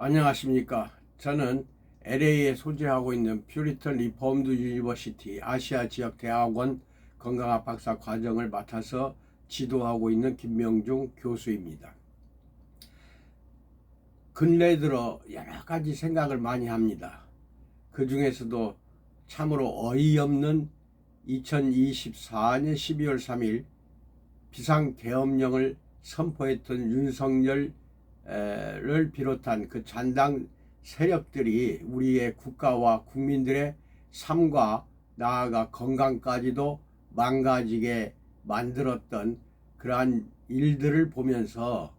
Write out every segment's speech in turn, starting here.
안녕하십니까. 저는 LA에 소재하고 있는 퓨리턴 리폼드 유니버시티 아시아 지역 대학원 건강학 박사 과정을 맡아서 지도하고 있는 김명중 교수입니다. 근래 들어 여러 가지 생각을 많이 합니다. 그 중에서도 참으로 어이없는 2024년 12월 3일 비상계엄령을 선포했던 윤석열 를 비롯한 그 잔당 세력들이 우리의 국가와 국민들의 삶과 나아가 건강까지도 망가지게 만들었던 그러한 일들을 보면서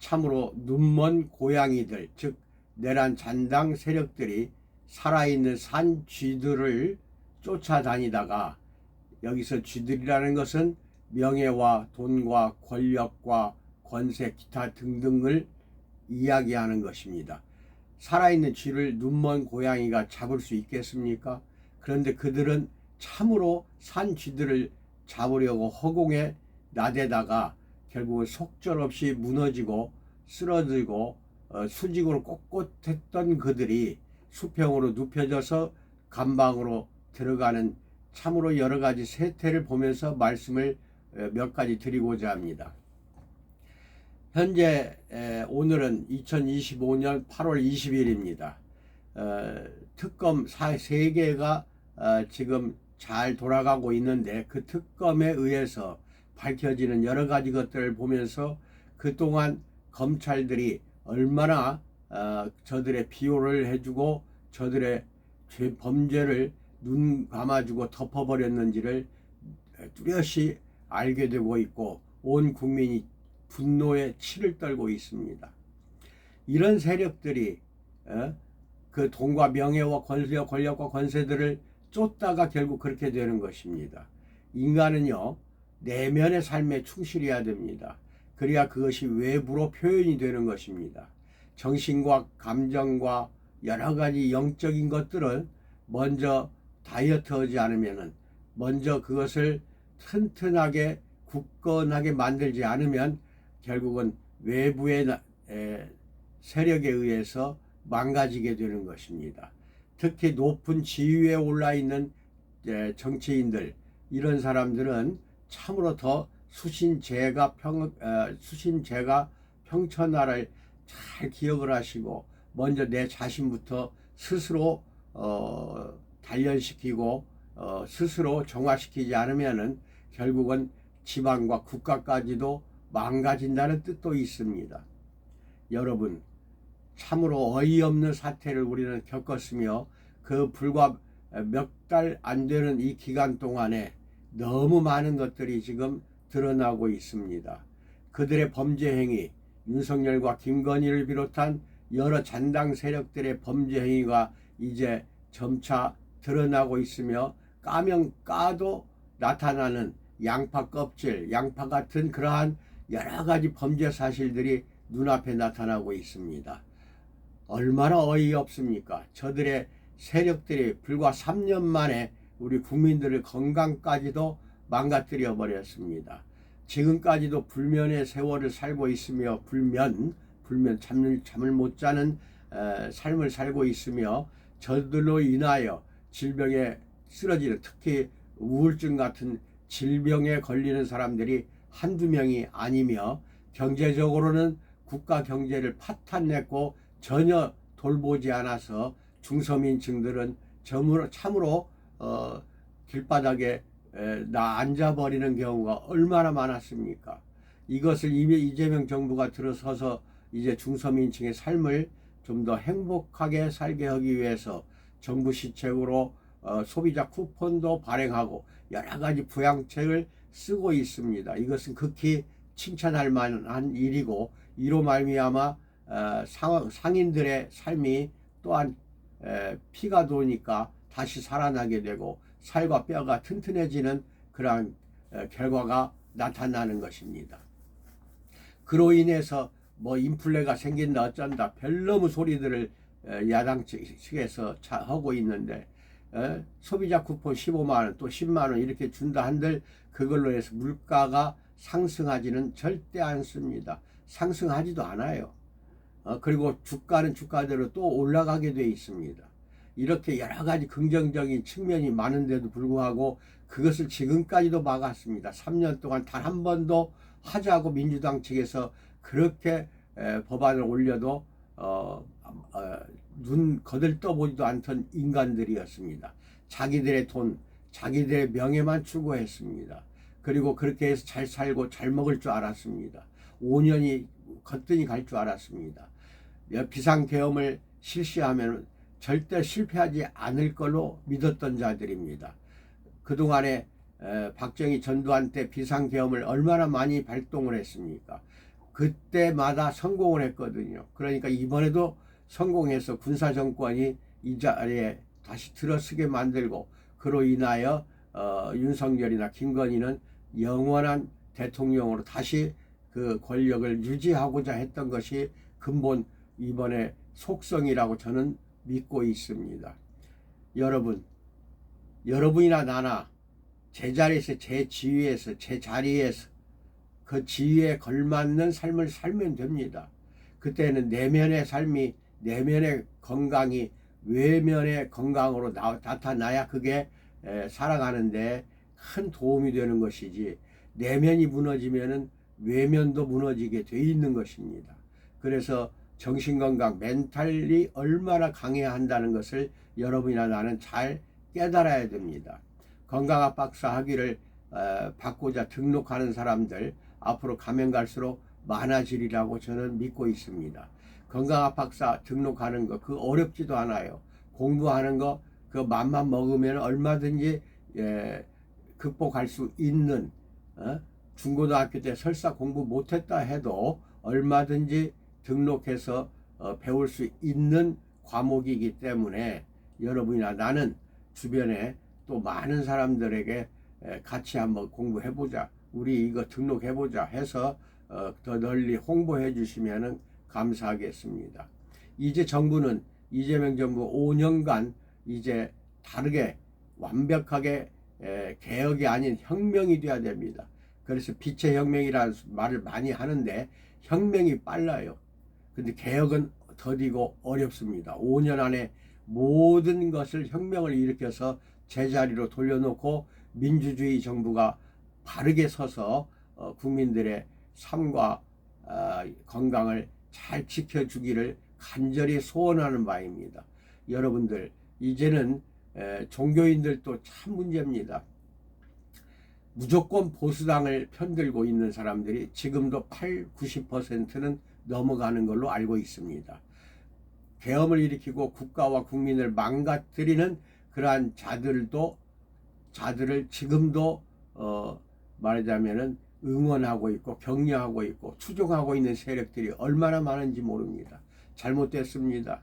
참으로 눈먼 고양이들, 즉 내란 잔당 세력들이 살아있는 산 쥐들을 쫓아다니다가 여기서 쥐들이라는 것은 명예와 돈과 권력과 권세, 기타 등등을 이야기하는 것입니다. 살아있는 쥐를 눈먼 고양이가 잡을 수 있겠습니까? 그런데 그들은 참으로 산 쥐들을 잡으려고 허공에 나대다가 결국은 속절없이 무너지고 쓰러지고 어, 수직으로 꼿꼿했던 그들이 수평으로 눕혀져서 감방으로 들어가는 참으로 여러 가지 세태를 보면서 말씀을 어, 몇 가지 드리고자 합니다. 현재 오늘은 2025년 8월 20일입니다. 어, 특검 3개가 어, 지금 잘 돌아가고 있는데 그 특검에 의해서 밝혀지는 여러 가지 것들을 보면서 그동안 검찰들이 얼마나 어, 저들의 비호를 해주고 저들의 죄 범죄를 눈 감아주고 덮어버렸는지를 뚜렷이 알게 되고 있고 온 국민이 분노의 치를 떨고 있습니다. 이런 세력들이 어? 그 돈과 명예와 권세와 권력과 권세들을 쫓다가 결국 그렇게 되는 것입니다. 인간은요 내면의 삶에 충실해야 됩니다. 그래야 그것이 외부로 표현이 되는 것입니다. 정신과 감정과 여러 가지 영적인 것들을 먼저 다이어트하지 않으면은 먼저 그것을 튼튼하게 굳건하게 만들지 않으면 결국은 외부의 세력에 의해서 망가지게 되는 것입니다. 특히 높은 지위에 올라 있는 정치인들 이런 사람들은 참으로 더 수신제가 평 어, 수신제가 평천하를 잘 기억을 하시고 먼저 내 자신부터 스스로 어, 단련시키고 어, 스스로 정화시키지 않으면은 결국은 지방과 국가까지도 망가진다는 뜻도 있습니다. 여러분, 참으로 어이없는 사태를 우리는 겪었으며 그 불과 몇 달 안 되는 이 기간 동안에 너무 많은 것들이 지금 드러나고 있습니다. 그들의 범죄 행위, 윤석열과 김건희를 비롯한 여러 잔당 세력들의 범죄 행위가 이제 점차 드러나고 있으며 까면 까도 나타나는 양파 껍질, 양파 같은 그러한 여러 가지 범죄 사실들이 눈앞에 나타나고 있습니다. 얼마나 어이없습니까? 저들의 세력들이 불과 3년 만에 우리 국민들의 건강까지도 망가뜨려 버렸습니다. 지금까지도 불면의 세월을 살고 있으며 불면 불면 잠을 잠을 못 자는 에, 삶을 살고 있으며 저들로 인하여 질병에 쓰러지는 특히 우울증 같은 질병에 걸리는 사람들이 한두 명이 아니며 경제적으로는 국가 경제를 파탄냈고 전혀 돌보지 않아서 중서민층들은 참으로 어, 길바닥에 에, 나 앉아버리는 경우가 얼마나 많았습니까? 이것을 이미 이재명 정부가 들어서서 이제 중서민층의 삶을 좀 더 행복하게 살게 하기 위해서 정부 시책으로 어, 소비자 쿠폰도 발행하고 여러 가지 부양책을 쓰고 있습니다. 이것은 극히 칭찬할 만한 일이고 이로 말미암아 어, 상, 상인들의 삶이 또한 에, 피가 도니까 다시 살아나게 되고 살과 뼈가 튼튼해지는 그러한 에, 결과가 나타나는 것입니다. 그로 인해서 뭐 인플레가 생긴다 어쩐다 별너무 소리들을 에, 야당 측에서 하고 있는데 에? 소비자 쿠폰 15만 원, 또 10만 원 이렇게 준다 한들 그걸로 해서 물가가 상승하지는 절대 않습니다. 상승하지도 않아요. 어, 그리고 주가는 주가대로 또 올라가게 돼 있습니다. 이렇게 여러 가지 긍정적인 측면이 많은데도 불구하고 그것을 지금까지도 막았습니다. 3년 동안 단 한 번도 하자고 민주당 측에서 그렇게 에, 법안을 올려도 어, 어, 눈 거들떠보지도 않던 인간들이었습니다. 자기들의 돈, 자기들의 명예만 추구했습니다. 그리고 그렇게 해서 잘 살고 잘 먹을 줄 알았습니다. 5년이 거뜬히 갈 줄 알았습니다. 비상계엄을 실시하면 절대 실패하지 않을 걸로 믿었던 자들입니다. 그동안에 박정희 전두환 때 비상계엄을 얼마나 많이 발동을 했습니까? 그때마다 성공을 했거든요. 그러니까 이번에도 성공해서 군사 정권이 이 자리에 다시 들어서게 만들고 그로 인하여 어, 윤석열이나 김건희는 영원한 대통령으로 다시 그 권력을 유지하고자 했던 것이 근본 이번에 속성이라고 저는 믿고 있습니다. 여러분, 여러분이나 나나 제 자리에서 제 지위에서 제 자리에서 그 지위에 걸맞는 삶을 살면 됩니다. 그때는 내면의 삶이 내면의 건강이 외면의 건강으로 나, 타나야 그게 에, 살아가는데 큰 도움이 되는 것이지 내면이 무너지면은 외면도 무너지게 돼 있는 것입니다. 그래서 정신건강, 멘탈이 얼마나 강해야 한다는 것을 여러분이나 나는 잘 깨달아야 됩니다. 건강학 박사 학위를 어, 받고자 등록하는 사람들 앞으로 가면 갈수록 많아지리라고 저는 믿고 있습니다. 건강학 박사 등록하는 거 그 어렵지도 않아요. 공부하는 거 그 맘만 먹으면 얼마든지 예, 극복할 수 있는 어? 중고등학교 때 설사 공부 못했다 해도 얼마든지 등록해서 어, 배울 수 있는 과목이기 때문에 여러분이나 나는 주변에 또 많은 사람들에게 에, 같이 한번 공부해보자. 우리 이거 등록해보자 해서 어, 더 널리 홍보해 주시면 감사하겠습니다. 이제 정부는 이재명 정부 5년간 이제 다르게 완벽하게 에, 개혁이 아닌 혁명이 돼야 됩니다. 그래서 빛의 혁명이라는 말을 많이 하는데 혁명이 빨라요. 근데 개혁은 더디고 어렵습니다. 5년 안에 모든 것을 혁명을 일으켜서 제자리로 돌려놓고 민주주의 정부가 바르게 서서 어, 국민들의 삶과 어, 건강을 잘 지켜주기를 간절히 소원하는 바입니다. 여러분들 이제는 종교인들도 참 문제입니다. 무조건 보수당을 편들고 있는 사람들이 지금도 8, 90%는 넘어가는 걸로 알고 있습니다. 계엄을 일으키고 국가와 국민을 망가뜨리는 그러한 자들도 자들을 지금도 어 말하자면은 응원하고 있고 격려하고 있고 추종하고 있는 세력들이 얼마나 많은지 모릅니다. 잘못됐습니다.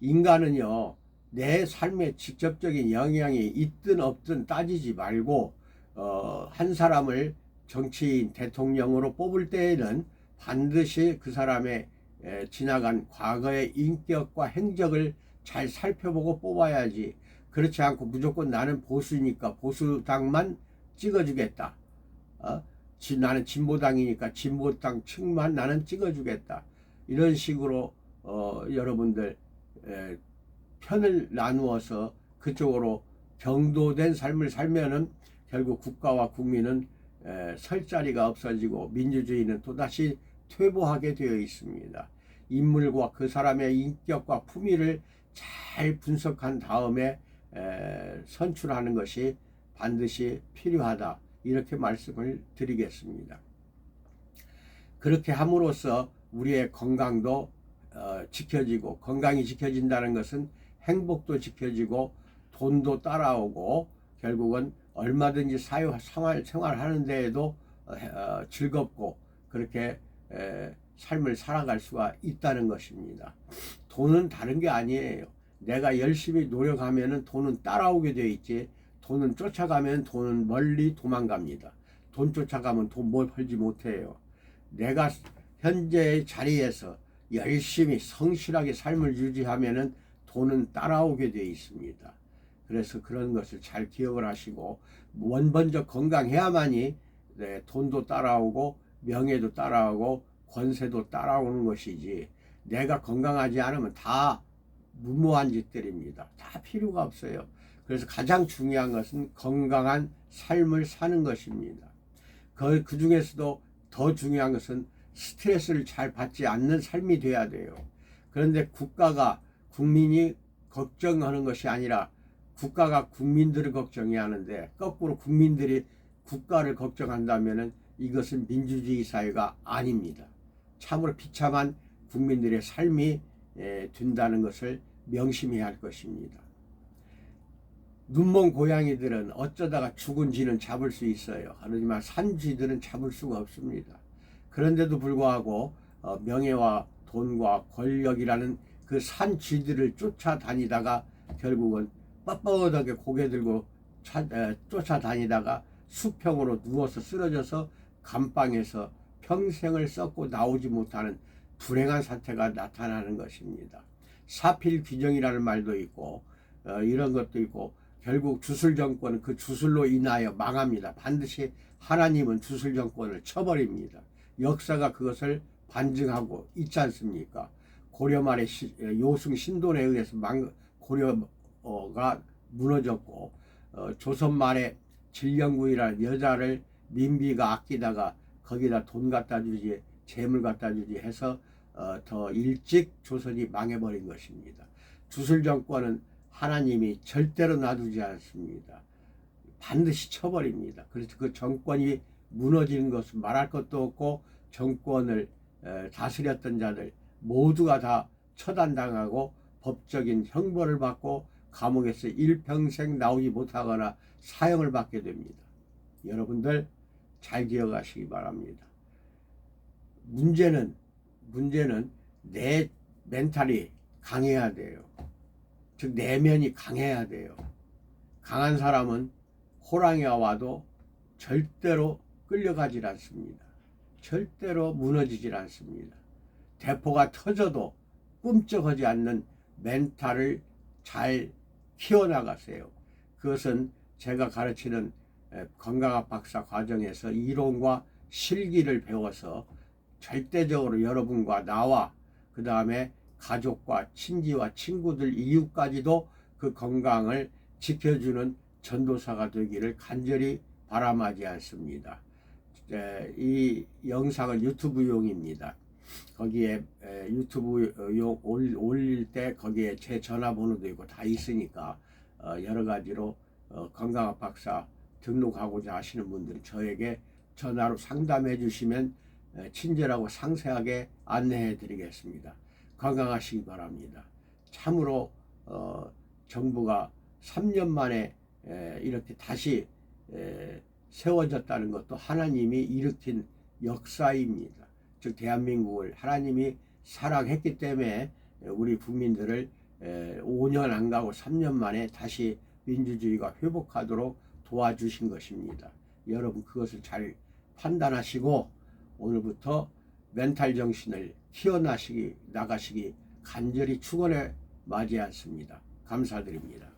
인간은요 내 삶에 직접적인 영향이 있든 없든 따지지 말고 어, 한 사람을 정치인 대통령으로 뽑을 때에는 반드시 그 사람의 에, 지나간 과거의 인격과 행적을 잘 살펴보고 뽑아야지 그렇지 않고 무조건 나는 보수니까 보수당만 찍어주겠다. 어? 지, 나는 진보당이니까 진보당 측만 나는 찍어주겠다. 이런 식으로 어, 여러분들 에, 편을 나누어서 그쪽으로 경도된 삶을 살면은 결국 국가와 국민은 에, 설 자리가 없어지고 민주주의는 또다시 퇴보하게 되어 있습니다. 인물과 그 사람의 인격과 품위를 잘 분석한 다음에 에, 선출하는 것이 반드시 필요하다. 이렇게 말씀을 드리겠습니다. 그렇게 함으로써 우리의 건강도 어, 지켜지고 건강이 지켜진다는 것은 행복도 지켜지고 돈도 따라오고 결국은 얼마든지 사회 생활 생활하는 데에도 어, 즐겁고 그렇게 에, 삶을 살아갈 수가 있다는 것입니다. 돈은 다른 게 아니에요. 내가 열심히 노력하면은 돈은 따라오게 돼 있지. 돈은 쫓아가면 돈은 멀리 도망갑니다. 돈 쫓아가면 돈 뭘 벌지 못해요. 내가 현재의 자리에서 열심히 성실하게 삶을 유지하면은 돈은 따라오게 돼 있습니다. 그래서 그런 것을 잘 기억을 하시고 원본적 건강해야만이 네, 돈도 따라오고 명예도 따라오고 권세도 따라오는 것이지 내가 건강하지 않으면 다 무모한 짓들입니다. 다 필요가 없어요. 그래서 가장 중요한 것은 건강한 삶을 사는 것입니다. 그, 그 중에서도 더 중요한 것은 스트레스를 잘 받지 않는 삶이 돼야 돼요. 그런데 국가가 국민이 걱정하는 것이 아니라 국가가 국민들을 걱정해야 하는데 거꾸로 국민들이 국가를 걱정한다면 이것은 민주주의 사회가 아닙니다. 참으로 비참한 국민들의 삶이 에, 된다는 것을 명심해야 할 것입니다. 눈먼 고양이들은 어쩌다가 죽은 쥐는 잡을 수 있어요. 하지만 산 쥐들은 잡을 수가 없습니다. 그런데도 불구하고 어, 명예와 돈과 권력이라는 그 산 쥐들을 쫓아다니다가 결국은 뻣뻣하게 고개 들고 차, 에, 쫓아다니다가 수평으로 누워서 쓰러져서 감방에서 평생을 썩고 나오지 못하는 불행한 사태가 나타나는 것입니다. 사필 규정이라는 말도 있고 어, 이런 것도 있고 결국 주술 정권은 그 주술로 인하여 망합니다. 반드시 하나님은 주술 정권을 쳐버립니다. 역사가 그것을 반증하고 있지 않습니까? 고려 말에 시, 요승 신돈에 의해서 망, 고려가 무너졌고 어, 조선 말에 진령구이라는 여자를 민비가 아끼다가 거기다 돈 갖다 주지 재물 갖다 주지 해서 어, 더 일찍 조선이 망해버린 것입니다. 주술 정권은 하나님이 절대로 놔두지 않습니다. 반드시 쳐버립니다. 그래서 그 정권이 무너지는 것은 말할 것도 없고 정권을 에, 다스렸던 자들 모두가 다 처단당하고 법적인 형벌을 받고 감옥에서 일평생 나오지 못하거나 사형을 받게 됩니다. 여러분들 잘 기억하시기 바랍니다. 문제는 문제는 내 멘탈이 강해야 돼요. 즉 내면이 강해야 돼요. 강한 사람은 호랑이가 와도 절대로 끌려가질 않습니다. 절대로 무너지질 않습니다. 대포가 터져도 꿈쩍하지 않는 멘탈을 잘 키워나가세요. 그것은 제가 가르치는 건강학 박사 과정에서 이론과 실기를 배워서 절대적으로 여러분과 나와 그 다음에 가족과 친지와 친구들 이웃까지도 그 건강을 지켜주는 전도사가 되기를 간절히 바람하지 않습니다. 이 영상은 유튜브용입니다. 거기에 유튜브용 올릴 때 거기에 제 전화번호도 있고 다 있으니까 어, 여러 가지로 어, 건강학 박사 등록하고자 하시는 분들은 저에게 전화로 상담해 주시면 친절하고 상세하게 안내해 드리겠습니다. 건강하시기 바랍니다. 참으로 어, 정부가 3년 만에 에, 이렇게 다시 에, 세워졌다는 것도 하나님이 일으킨 역사입니다. 즉 대한민국을 하나님이 사랑했기 때문에 우리 국민들을 에, 5년 안 가고 3년 만에 다시 민주주의가 회복하도록 도와주신 것입니다. 여러분 그것을 잘 판단하시고 오늘부터 멘탈 정신을 키워나시기 나가시기 간절히 축원해 맞이했습니다. 감사드립니다.